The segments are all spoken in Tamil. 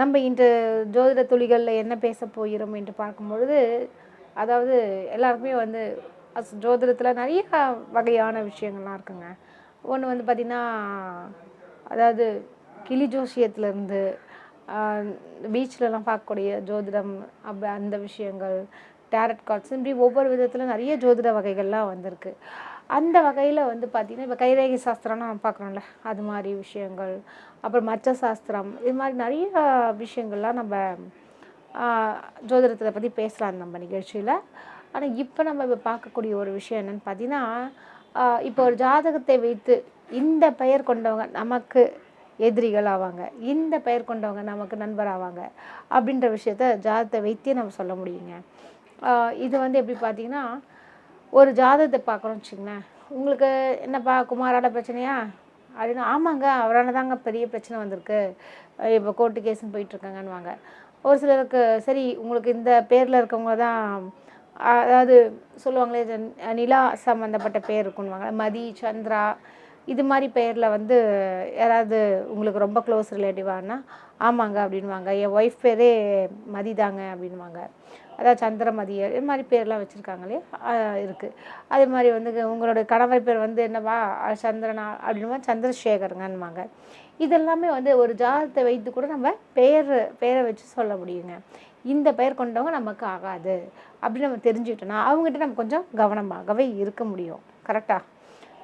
நம்ம இன்று ஜோதிட துளிகளில் என்ன பேச போகிறோம் என்று பார்க்கும்பொழுது அதாவது எல்லாருக்குமே வந்து அஸ் ஜோதிடத்தில் நிறைய வகையான விஷயங்கள்லாம் இருக்குங்க. ஒன்று வந்து பார்த்திங்கன்னா அதாவது கிளி ஜோசியத்துலேருந்து பீச்லலாம் பார்க்கக்கூடிய ஜோதிடம் அப்ப அந்த விஷயங்கள் டேரட் கார்ட்ஸ் இப்படி ஒவ்வொரு விதத்தில் நிறைய ஜோதிட வகைகள்லாம் வந்திருக்கு. அந்த வகையில் வந்து பார்த்திங்கன்னா இப்போ கைரேகை சாஸ்திரம்னு நம்ம பார்க்குறோம்ல அது மாதிரி விஷயங்கள் அப்புறம் மச்ச சாஸ்திரம் இது மாதிரி நிறைய விஷயங்கள்லாம் நம்ம ஜோதிடத்தை பற்றி பேசலாம் நம்ம நிகழ்ச்சியில். ஆனால் இப்போ நம்ம இப்போ பார்க்கக்கூடிய ஒரு விஷயம் என்னென்னு பார்த்தீங்கன்னா இப்போ ஒரு ஜாதகத்தை வைத்து இந்த பெயர் கொண்டவங்க நமக்கு எதிரிகள் ஆவாங்க. இந்த பெயர் கொண்டவங்க நமக்கு நண்பர் ஆவாங்க. அப்படின்ற விஷயத்த ஜாதகத்தை வைத்தே நம்ம சொல்ல முடியுங்க. இது வந்து எப்படி பார்த்தீங்கன்னா ஒரு ஜாதகத்தை பார்க்குறோம்னு வச்சுங்களேன் உங்களுக்கு என்னப்பா குமாரோட பிரச்சனையா? அப்படின்னு ஆமாங்க அவரால் தாங்க பெரிய பிரச்சனை வந்திருக்கு. இப்போ கோர்ட்டு கேஸ்ன்னு போயிட்டுருக்காங்கன்னுவாங்க. ஒரு சிலருக்கு சரி உங்களுக்கு இந்த பேரில் இருக்கவங்க தான் அதாவது சொல்லுவாங்களே நிலா சம்மந்தப்பட்ட பேர் இருக்குன்னுவாங்க. மதி சந்திரா இது மாதிரி பெயரில் வந்து யாராவது உங்களுக்கு ரொம்ப க்ளோஸ் ரிலேட்டிவானா ஆமாங்க அப்படின்வாங்க என் ஒய்ஃப் பேரே மதிதாங்க அப்படின்வாங்க அதாவது சந்திரமதியர் இது மாதிரி பேர்லாம் வச்சுருக்காங்களே இருக்குது அதே மாதிரி வந்து உங்களுடைய கணவர் பேர் வந்து என்னவா? சந்திரனா அப்படின்னா சந்திரசேகருங்கன்னுவாங்க இதெல்லாமே வந்து ஒரு ஜாதகத்தை வைத்து கூட நம்ம பெயர் பெயரை வச்சு சொல்ல முடியுங்க. இந்த பெயர் கொண்டவங்க நமக்கு ஆகாது அப்படின்னு நம்ம தெரிஞ்சுக்கிட்டோன்னா அவங்ககிட்ட நம்ம கொஞ்சம் கவனமாகவே இருக்க முடியும். கரெக்டாக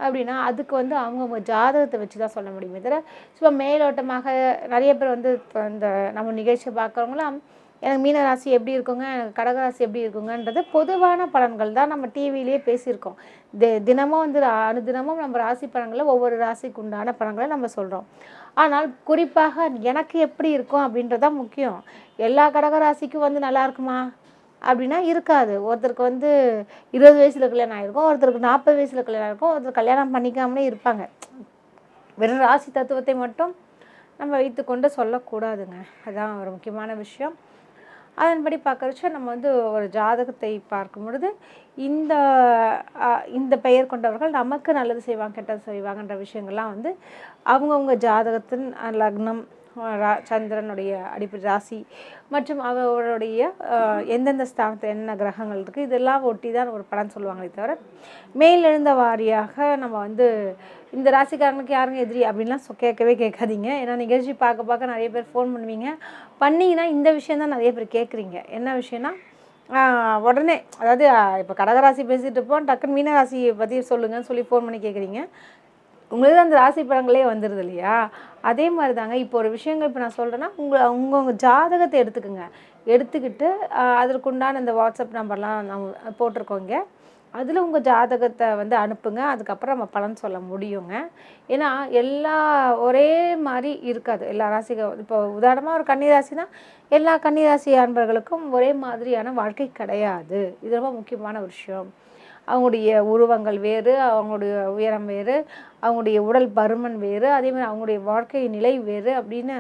அப்படின்னா அதுக்கு வந்து அவங்கவுங்க ஜாதகத்தை வச்சு தான் சொல்ல முடியுமே தவிர சும்மா மேலோட்டமாக நிறைய பேர் வந்து இப்போ இந்த நம்ம நிகழ்ச்சியை பார்க்குறவங்களாம் எனக்கு மீன ராசி எப்படி இருக்குங்க? எனக்கு கடகராசி எப்படி இருக்குங்கன்றது பொதுவான பலன்கள் தான் நம்ம டிவிலேயே பேசியிருக்கோம். தி தினமும் வந்து ரா- அனுதினமும் நம்ம ராசி பலன்களை ஒவ்வொரு ராசிக்கு உண்டான பலன்களை நம்ம சொல்கிறோம் ஆனால் குறிப்பாக எனக்கு எப்படி இருக்கும் அப்படின்றதான் முக்கியம். எல்லா கடகராசிக்கும் வந்து நல்லா இருக்குமா? அப்படின்னா இருக்காது. ஒருத்தருக்கு வந்து இருபது வயசில் கல்யாணம் ஆகிருக்கும் ஒருத்தருக்கு நாற்பது வயசில் கல்யாணம் ஆகிருக்கும் ஒருத்தர் கல்யாணம் பண்ணிக்காமலே இருப்பாங்க. வெறும் ராசி தத்துவத்தை மட்டும் நம்ம வைத்துக்கொண்டு சொல்லக்கூடாதுங்க. அதுதான் ஒரு முக்கியமான விஷயம். அதன்படி பார்க்கறச்ச நம்ம வந்து ஒரு ஜாதகத்தை பார்க்கும் பொழுது இந்த இந்த பெயர் கொண்டவர்கள் நமக்கு நல்லது செய்வாங்க கெட்டது செய்வாங்கன்ற விஷயங்கள்லாம் வந்து அவங்கவுங்க ஜாதகத்தின் லக்னம் ரா சந்திரனுடைய அடிப்படை ராசி மற்றும் அவருடைய எந்தெந்த ஸ்தானத்தில் என்ன கிரகங்கள் இருக்குது இதெல்லாம் ஒட்டி தான் ஒரு படம் சொல்லுவாங்களே தவிர மேலெழுந்த வாரியாக நம்ம வந்து இந்த ராசிக்காரனுக்கு யாருங்க எதிரி அப்படின்லாம் சொ- கேட்கவே கேட்காதீங்க. ஏன்னா நிகழ்ச்சி பார்க்க பார்க்க நிறைய பேர் ஃபோன் பண்ணுவீங்க. பண்ணிங்கன்னா இந்த விஷயம் தான் நிறைய பேர் கேட்குறீங்க. என்ன விஷயம்னா உடனே அதாவது இப்போ கடகராசி பேசிகிட்டு இருப்போம் டக்குன்னு மீன ராசியை பற்றி சொல்லுங்கன்னு சொல்லி ஃபோன் பண்ணி கேட்குறீங்க. உங்களுக்கு அந்த ராசி பலன்களே வந்துடுது இல்லையா? அதே மாதிரி தாங்க இப்போ ஒரு விஷயங்கள் இப்போ நான் சொல்கிறேன்னா உங்கள் உங்கவுங்க ஜாதகத்தை எடுத்துக்கோங்க. எடுத்துக்கிட்டு அதற்குண்டான இந்த வாட்ஸ்அப் நம்பர்லாம் நம்ம போட்டிருக்கோங்க அதில் உங்கள் ஜாதகத்தை வந்து அனுப்புங்க. அதுக்கப்புறம் நம்ம பலன் சொல்ல முடியுங்க. ஏன்னா எல்லா ஒரே மாதிரி இருக்காது. எல்லா ராசிகள் இப்போ உதாரணமாக ஒரு கன்னிராசினா எல்லா கன்னிராசி அன்பர்களுக்கும் ஒரே மாதிரியான வாழ்க்கை கிடையாது. இது ரொம்ப முக்கியமான ஒரு விஷயம். அவங்களுடைய உருவங்கள் வேறு அவங்களுடைய உயரம் வேறு அவங்களுடைய உடல் பருமன் வேறு அதே மாதிரி அவங்களுடைய வாழ்க்கை நிலை வேறு அப்படின்னு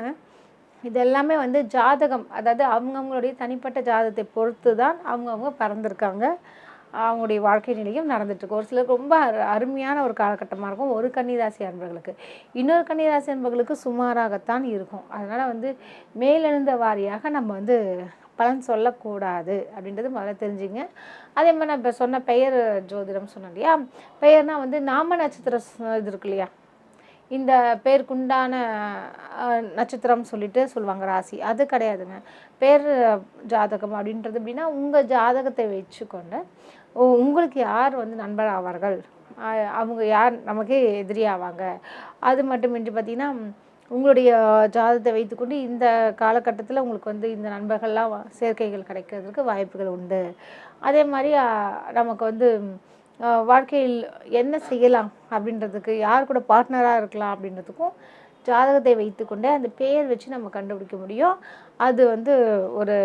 இதெல்லாமே வந்து ஜாதகம் அதாவது அவங்கவுங்களுடைய தனிப்பட்ட ஜாதகத்தை பொறுத்து தான் அவங்கவுங்க பறந்துருக்காங்க. அவங்களுடைய வாழ்க்கை நிலையும் நடந்துட்டுருக்கு. ஒரு சிலருக்கு ரொம்ப அரு அருமையான ஒரு காலகட்டமாக இருக்கும். ஒரு கன்னிராசி அன்பர்களுக்கு. இன்னொரு கன்னிராசி அன்பர்களுக்கு சுமாராகத்தான் இருக்கும். அதனால் வந்து மேலெழுந்த வாரியாக நம்ம வந்து பலன் சொல்லக்கூடாது அப்படின்றது முதல்ல தெரிஞ்சுங்க. அதே மாதிரி நான் இப்போ சொன்ன பெயர் ஜோதிடம் சொன்னேன் இல்லையா பெயர்னால் வந்து நாம நட்சத்திர இது இருக்கு இல்லையா? இந்த பேருக்குண்டான நட்சத்திரம் சொல்லிட்டு சொல்லுவாங்க ராசி. அது கிடையாதுங்க. பேர் ஜாதகம் அப்படின்றது எப்படின்னா உங்கள் ஜாதகத்தை வச்சுக்கொண்டு உ- உங்களுக்கு யார் வந்து நண்பர் ஆவார்கள்? அவங்க யார் நமக்கே எதிரி ஆவாங்க? அது மட்டுமின்றி பார்த்திங்கன்னா உங்களுடைய ஜாதகத்தை வைத்துக்கொண்டு இந்த காலகட்டத்தில் உங்களுக்கு வந்து இந்த நண்பர்கள்லாம் சேர்க்கைகள் கிடைக்கிறதுக்கு வாய்ப்புகள் உண்டு. அதே மாதிரி நமக்கு வந்து வாழ்க்கையில் என்ன செய்யலாம் அப்படின்றதுக்கு யார் கூட பார்ட்னராக இருக்கலாம் அப்படின்றதுக்கும் ஜாதகத்தை வைத்துக்கொண்டே அந்த பேர் வச்சு நம்ம கண்டுபிடிக்க முடியும். அது வந்து ஒரு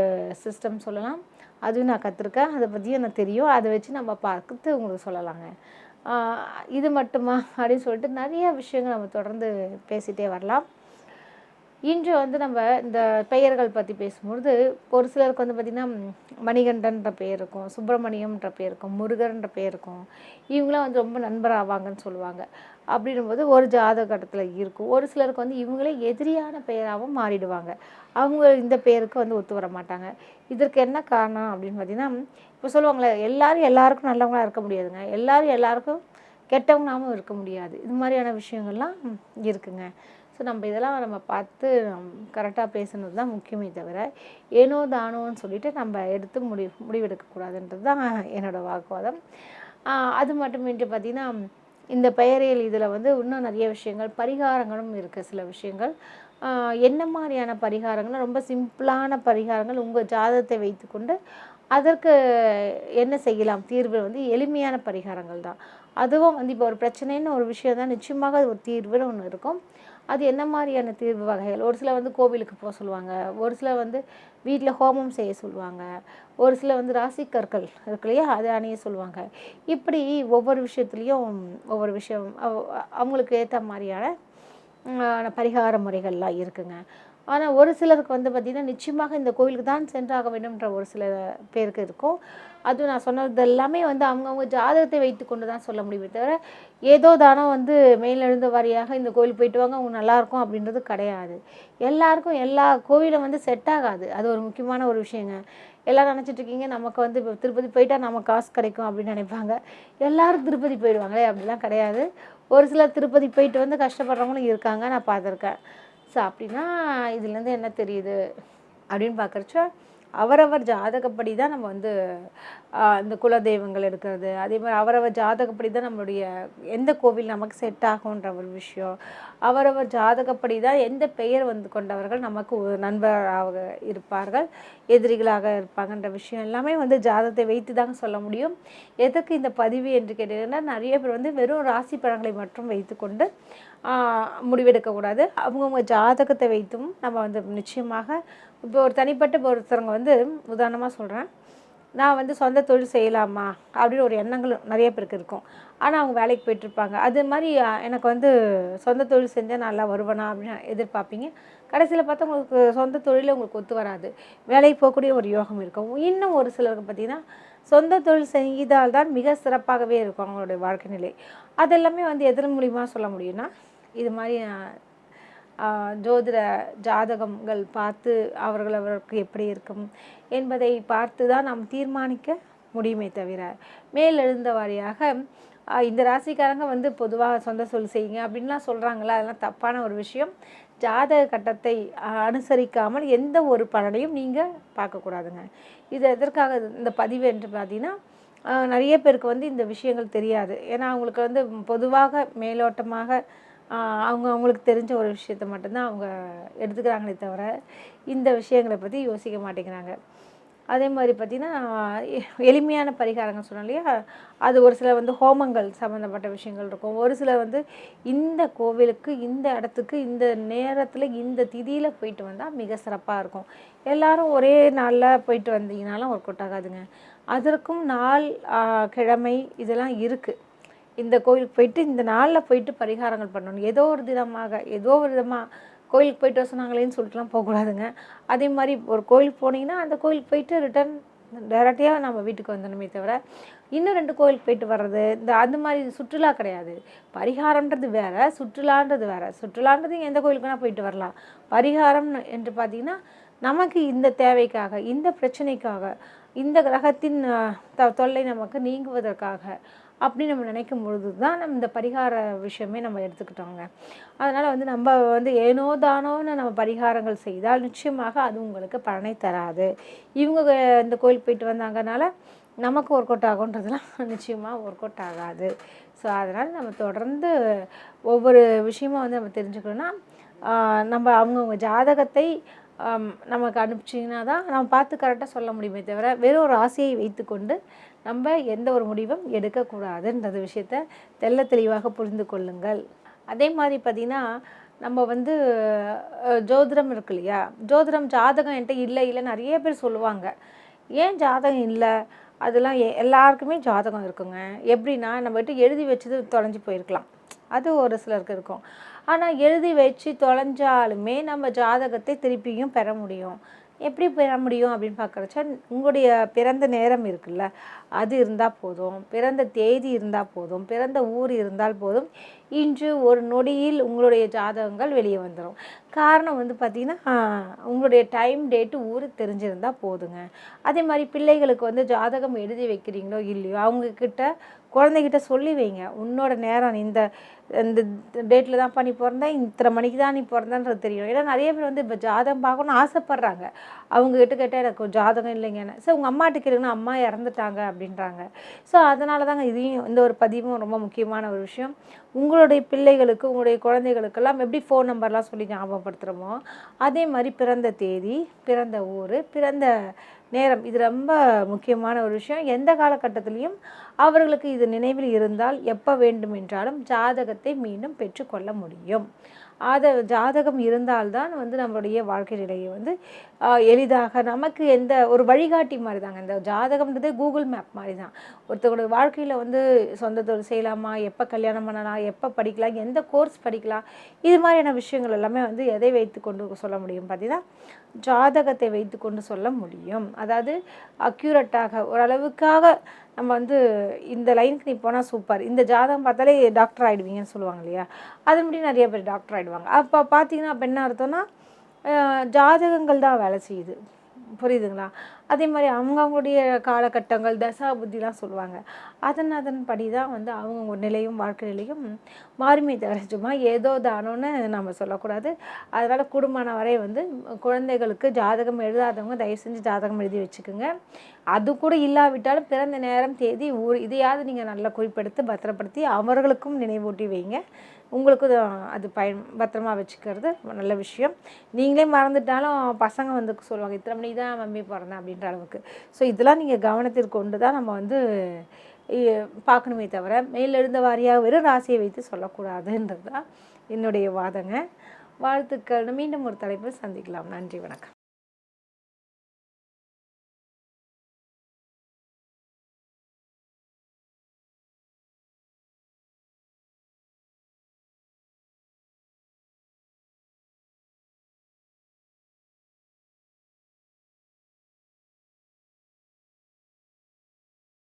சிஸ்டம் சொல்லலாம். அதுவும் நான் கற்றுருக்கேன் அதை பற்றியும் எனக்கு தெரியும். அதை வச்சு நம்ம பார்த்து உங்களுக்கு சொல்லலாங்க. இது மட்டுமா அப்படின்னு சொல்லிட்டு நிறைய விஷயங்கள் நம்ம தொடர்ந்து பேசிகிட்டே வரலாம். இன்று வந்து நம்ம இந்த பெயர்கள் பற்றி பேசும்பொழுது ஒரு சிலருக்கு வந்து பார்த்திங்கன்னா மணிகண்டன்ற பேர் இருக்கும் சுப்பிரமணியம்ன்ற பேர் இருக்கும் முருகன்ற பேர் இருக்கும். இவங்களாம் வந்து ரொம்ப நண்பர் ஆவாங்கன்னு சொல்லுவாங்க. அப்படின்னும்போது ஒரு ஜாதகத்தில் இருக்கும். ஒரு சிலருக்கு வந்து இவங்களே எதிரியான பெயராகவும் மாறிடுவாங்க. அவங்க இந்த பெயருக்கு வந்து ஒத்து வர மாட்டாங்க. இதற்கு என்ன காரணம் அப்படின்னு பார்த்தீங்கன்னா இப்போ சொல்லுவாங்களே எல்லாரும் எல்லாருக்கும் நல்லவங்களாக இருக்க முடியாதுங்க. எல்லாரும் எல்லாருக்கும் கெட்டவங்களாகவும் இருக்க முடியாது. இது மாதிரியான விஷயங்கள்லாம் இருக்குங்க. ஸோ நம்ம இதெல்லாம் நம்ம பார்த்து கரெக்டாக பேசுனது தான் முக்கியமே தவிர ஏனோ தானோன்னு சொல்லிட்டு நம்ம எடுத்து முடி முடிவெடுக்கக்கூடாதுன்றது தான் என்னோடய வாக்குவாதம். அது மட்டுமின்றி பார்த்திங்கன்னா இந்த பெயரியல் இதில் வந்து இன்னும் நிறைய விஷயங்கள் பரிகாரங்களும் இருக்குது சில விஷயங்கள். என்ன மாதிரியான பரிகாரங்கள்னா ரொம்ப சிம்பிளான பரிகாரங்கள் உங்கள் ஜாதகத்தை வைத்துக்கொண்டு அதற்கு என்ன செய்யலாம்? தீர்வு வந்து எளிமையான பரிகாரங்கள் தான். அதுவும் வந்து இப்போ ஒரு பிரச்சனைன்னு ஒரு விஷயம் தான் நிச்சயமாக அது ஒரு தீர்வுன்னு ஒன்று இருக்கும். அது என்ன மாதிரியான தீர்வு வகைகள்? ஒரு சில வந்து கோவிலுக்கு போக சொல்லுவாங்க. ஒரு சில வந்து வீட்டில் ஹோமம் செய்ய சொல்லுவாங்க. ஒரு சில வந்து ராசி கற்கள் இருக்கு இல்லையா? அதை அணிய சொல்லுவாங்க. இப்படி ஒவ்வொரு விஷயத்துலேயும் ஒவ்வொரு விஷயம் அவங்களுக்கு ஏற்ற மாதிரியான பரிகார முறைகள்லாம் இருக்குங்க. ஆனால் ஒரு சிலருக்கு வந்து பார்த்திங்கன்னா நிச்சயமாக இந்த கோவிலுக்கு தான் சென்றாக வேண்டும்ன்ற ஒரு சில பேருக்கு இருக்கும். அதுவும் நான் சொன்னது எல்லாமே வந்து அவங்கவுங்க ஜாதகத்தை வைத்து கொண்டு தான் சொல்ல முடியுமே தவிர ஏதோ தானோ வந்து மேலெழுந்த வாரியாக இந்த கோவில் போயிட்டு வாங்க அவங்க நல்லாயிருக்கும் அப்படின்றது கிடையாது. எல்லாருக்கும் எல்லா கோவிலும் வந்து செட் ஆகாது. அது ஒரு முக்கியமான ஒரு விஷயங்க. எல்லாரும் நினச்சிட்டு இருக்கீங்க நமக்கு வந்து இப்போ திருப்பதி போயிட்டால் நமக்கு காசு கிடைக்கும் அப்படின்னு நினைப்பாங்க. எல்லாரும் திருப்பதி போயிடுவாங்களே அப்படிலாம் கிடையாது. ஒரு சிலர் திருப்பதி போயிட்டு வந்து கஷ்டப்படுறவங்களும் இருக்காங்க நான் பார்த்துருக்கேன். ஸோ அப்படின்னா இதுலேருந்து என்ன தெரியுது? அப்படின்னு பார்க்குறச்ச அவரவர் ஜாதகப்படி தான் நம்ம வந்து இந்த குலதெய்வங்கள் இருக்கிறது. அதே மாதிரி அவரவர் ஜாதகப்படி தான் நம்மளுடைய எந்த கோவில் நமக்கு செட் ஆகுன்ற ஒரு விஷயம். அவரவர் ஜாதகப்படி தான் எந்த பெயர் வந்து கொண்டவர்கள் நமக்கு நண்பராக இருப்பார்கள் எதிரிகளாக இருப்பாங்கன்ற விஷயம் எல்லாமே வந்து ஜாதகத்தை வைத்து தாங்க சொல்ல முடியும். எதற்கு இந்த பதிவு என்று கேட்டீங்கன்னா நிறைய பேர் வந்து வெறும் ராசி பழங்களை மட்டும் வைத்துக்கொண்டு முடிவெடுக்கக்கூடாது. அவங்கவுங்க ஜாதகத்தை வைத்தும் நம்ம வந்து நிச்சயமாக இப்போ ஒரு தனிப்பட்ட இப்போ ஒருத்தவங்க வந்து உதாரணமாக சொல்கிறேன் நான் வந்து சொந்த தொழில் செய்யலாமா? அப்படின்னு ஒரு எண்ணங்கள் நிறைய பேருக்கு இருக்கும். ஆனால் அவங்க வேலைக்கு போயிட்டுருப்பாங்க. அது மாதிரி எனக்கு வந்து சொந்த தொழில் செஞ்சால் நல்லா வருவேனா அப்படின்னு எதிர்பார்ப்பீங்க. கடைசியில் பார்த்தா உங்களுக்கு சொந்த தொழிலில் உங்களுக்கு ஒத்து வராது. வேலைக்கு போகக்கூடிய ஒரு யோகம் இருக்கும். இன்னும் ஒரு சிலருக்கு பார்த்தீங்கன்னா சொந்த தொழில் செய்தால்தான் மிக சிறப்பாகவே இருக்கும் அவங்களுடைய வாழ்க்கை நிலை. அதெல்லாமே வந்து எதன் மூலியமாக சொல்ல முடியும்னா இது மாதிரி ஆஹ் ஜோதிட ஜாதகங்கள் பார்த்து அவர்கள் அவருக்கு எப்படி இருக்கும் என்பதை பார்த்து தான் நாம் தீர்மானிக்க முடியுமே தவிர மேலெழுந்த வாரியாக இந்த ராசிக்காரங்க வந்து பொதுவாக சொந்த சொல் செய்யுங்க அப்படின்லாம் சொல்கிறாங்களா அதெல்லாம் தப்பான ஒரு விஷயம். ஜாதக கட்டத்தை அனுசரிக்காமல் எந்த ஒரு பலனையும் நீங்கள் பார்க்கக்கூடாதுங்க இது எதற்காக இந்த பதிவு என்று பார்த்தீங்கன்னா நிறைய பேருக்கு வந்து இந்த விஷயங்கள் தெரியாது. ஏன்னா அவங்களுக்கு வந்து பொதுவாக மேலோட்டமாக அவங்க அவங்களுக்கு தெரிஞ்ச ஒரு விஷயத்த மட்டும்தான் அவங்க எடுத்துக்கிறாங்களே தவிர இந்த விஷயங்களை பற்றி யோசிக்க மாட்டேங்கிறாங்க. அதே மாதிரி பார்த்திங்கன்னா எ- எளிமையான பரிகாரங்கள் சொன்னோம் இல்லையா? அது ஒரு சில வந்து ஹோமங்கள் சம்மந்தப்பட்ட விஷயங்கள் இருக்கும். ஒரு சில வந்து இந்த கோவிலுக்கு இந்த இடத்துக்கு இந்த நேரத்தில் இந்த திதியில் போயிட்டு வந்தால் மிக சிறப்பாக இருக்கும். எல்லாரும் ஒரே நாளில் போயிட்டு வந்தீங்கனாலும் ஒர்க் அவுட் ஆகாதுங்க. அதற்கும் நாள் கிழமை இதெல்லாம் இருக்குது இந்த கோவிலுக்கு போயிட்டு இந்த நாளில் போயிட்டு பரிகாரங்கள் பண்ணணும். ஏதோ ஒரு விதமாக ஏதோ ஒரு விதமாக கோயிலுக்கு போயிட்டு வர சொன்னாங்களேன்னு சொல்லிட்டுலாம் போகக்கூடாதுங்க. அதே மாதிரி ஒரு கோயிலுக்கு போனீங்கன்னா அந்த கோயிலுக்கு போயிட்டு ரிட்டர்ன் டேரக்டாக நம்ம வீட்டுக்கு வந்துடணுமே தவிர இன்னும் ரெண்டு கோயிலுக்கு போயிட்டு வர்றது இந்த அந்த மாதிரி சுற்றுலா கிடையாது. பரிகாரம்ன்றது வேற சுற்றுலான்றது வேறு. சுற்றுலான்றது எந்த கோயிலுக்குனா போயிட்டு வரலாம். பரிகாரம் என்று பார்த்தீங்கன்னா நமக்கு இந்த தேவைக்காக இந்த பிரச்சனைக்காக இந்த கிரகத்தின் த- தொல்லை நமக்கு நீங்குவதற்காக அப்படின்னு நம்ம நினைக்கும் பொழுது தான் நம்ம இந்த பரிகார விஷயமே நம்ம எடுத்துக்கிட்டோங்க. அதனால் வந்து நம்ம வந்து ஏனோ தானோன்னு நம்ம பரிகாரங்கள் செய்தால் நிச்சயமாக அது உங்களுக்கு பலனை தராது. இவங்க இந்த கோயிலுக்கு போயிட்டு வந்தாங்கனால நமக்கு ஒர்க் அவுட் ஆகுன்றதுலாம் நிச்சயமாக ஒர்க் அவுட் ஆகாது. ஸோ அதனால் நம்ம தொடர்ந்து ஒவ்வொரு விஷயமும் வந்து நம்ம தெரிஞ்சுக்கணும்னா நம்ம அவங்கவுங்க ஜாதகத்தை நமக்கு அனுப்பிச்சிங்கன்னா தான் நம்ம பார்த்து கரெக்டாக சொல்ல முடியுமே தவிர வெறும் ஒரு ஆசையை வைத்துக்கொண்டு நம்ம எந்த ஒரு முடிவும் எடுக்கக்கூடாதுன்றது விஷயத்த தெள்ள தெளிவாக புரிந்து கொள்ளுங்கள். அதே மாதிரி பார்த்திங்கன்னா நம்ம வந்து ஜோதிடம் இருக்கு இல்லையா? ஜோதிடம் ஜாதகம் என்கிட்ட இல்லை இல்லை நிறைய பேர் சொல்லுவாங்க. ஏன் ஜாதகம் இல்லை? அதெல்லாம் எ- எல்லாருக்குமே ஜாதகம் இருக்குங்க. எப்படின்னா நம்மகிட்ட எழுதி வச்சது தொலைஞ்சு போயிருக்கலாம். அது ஒரு சிலருக்கு இருக்கும். ஆனால் எழுதி வச்சு தொலைஞ்சாலுமே நம்ம ஜாதகத்தை திருப்பியும் பெற முடியும். எப்படி பெற முடியும் அப்படின்னு பார்க்குறச்ச உங்களுடைய பிறந்த நேரம் இருக்குல்ல. அது இருந்தால் போதும். பிறந்த தேதி இருந்தால் போதும். பிறந்த ஊர் இருந்தால் போதும். இன்று ஒரு நொடியில் உங்களுடைய ஜாதகங்கள் வெளியே வந்துடும் காரணம் வந்து பார்த்திங்கன்னா உங்களுடைய டைம் டேட்டு ஊர் தெரிஞ்சிருந்தால் போதுங்க. அதே மாதிரி பிள்ளைகளுக்கு வந்து ஜாதகம் எழுதி வைக்கிறீங்களோ இல்லையோ அவங்கக்கிட்ட குழந்தைகிட்ட சொல்லி வைங்க. உன்னோட நேரம் இந்த இந்த டேட்டில் தான் பண்ணி பிறந்தேன் இத்தனை மணிக்கு தான் நீ பிறந்தன்றது தெரியும். ஏன்னா நிறைய பேர் வந்து இப்போ ஜாதகம் பார்க்கணும்னு ஆசைப்பட்றாங்க. அவங்ககிட்ட கேட்டால் எனக்கு ஜாதகம் இல்லைங்கன்னு ஸோ உங்கள் அம்மாட்ட கேளுங்கன்னா அம்மா இறந்துட்டாங்க அப்படின்றாங்க. ஸோ அதனால தாங்க இதையும் இந்த ஒரு பதிவும் ரொம்ப முக்கியமான ஒரு விஷயம். உங்களுடைய பிள்ளைகளுக்கு உங்களுடைய குழந்தைகளுக்கெல்லாம் எப்படி ஃபோன் நம்பர்லாம் சொல்லி ஞாபகப்படுத்துகிறோமோ அதே மாதிரி பிறந்த தேதி பிறந்த ஊர் பிறந்த நேரம் இது ரொம்ப முக்கியமான ஒரு விஷயம். எந்த காலகட்டத்திலையும் அவர்களுக்கு இது நினைவில் இருந்தால் எப்போ வேண்டுமென்றாலும் ஜாதகத்தை மீண்டும் பெற்றுக்கொள்ள முடியும். அதை ஜாதகம் இருந்தால்தான் வந்து நம்மளுடைய வாழ்க்கை நிலையை வந்து எளிதாக நமக்கு எந்த ஒரு வழிகாட்டி மாதிரி தாங்க இந்த ஜாதகம்ன்றது கூகுள் மேப் மாதிரி தான் ஒருத்தவங்களுடைய வாழ்க்கையில் வந்து சொந்த தொழில் செய்யலாமா? எப்போ கல்யாணம் பண்ணலாம்? எப்போ படிக்கலாம்? எந்த கோர்ஸ் படிக்கலாம்? இது மாதிரியான விஷயங்கள் எல்லாமே வந்து எதை வைத்து கொண்டு சொல்ல முடியும் பார்த்தீங்கன்னா ஜாதகத்தை வைத்து கொண்டு சொல்ல முடியும். அதாவது அக்யூரட்டாக ஓரளவுக்காக நம்ம வந்து இந்த லைனுக்கு நீ போனால் சூப்பர் இந்த ஜாதகம் பார்த்தாலே டாக்டர் ஆகிடுவீங்கன்னு சொல்லுவாங்க இல்லையா? அது முடியும் நிறைய பேர் டாக்டர் ஆகிடுவாங்க அப்போ பார்த்தீங்கன்னா அப்போ என்ன அர்த்தம்னா ஜாதகங்கள் தான் வேலை செய்யுது. புரியுதுங்களா? அதே மாதிரி அவங்கவுங்களுடைய காலகட்டங்கள் தசா புத்திலாம் சொல்லுவாங்க. அதன் அதன் படி தான் வந்து அவங்கவுங்க நிலையும் வாழ்க்கை நிலையும் மாறுமே தவிர சும்மா ஏதோ தானோன்னு நம்ம சொல்லக்கூடாது. அதனால் குடும்பம் வரை வந்து குழந்தைகளுக்கு ஜாதகம் எழுதாதவங்க தயவு செஞ்சு ஜாதகம் எழுதி வச்சுக்கோங்க. அது கூட இல்லாவிட்டாலும் பிறந்த நேரம் தேதி ஊர் இதையாவது நீங்கள் நல்லா குறிப்பெடுத்து பத்திரப்படுத்தி அவர்களுக்கும் நினைவூட்டி வைங்க. உங்களுக்கும் அது பயன் பத்திரமா வச்சுக்கிறது நல்ல விஷயம். நீங்களே மறந்துட்டாலும் பசங்க வந்து சொல்லுவாங்க இத்தனை மணிக்கு தான் மம்மி பிறந்தேன் அப்படின்ற அளவுக்கு. ஸோ இதெல்லாம் நீங்கள் கவனத்தில் கொண்டு தான் நம்ம வந்து பார்க்கணுமே தவிர மேலெழுந்த வாரியாக வெறும் ராசியை வைத்து சொல்லக்கூடாதுன்றது தான் என்னுடைய வாதங்க. வாழ்த்துக்கள். மீண்டும் ஒரு தலைப்பில் சந்திக்கலாம். நன்றி வணக்கம்.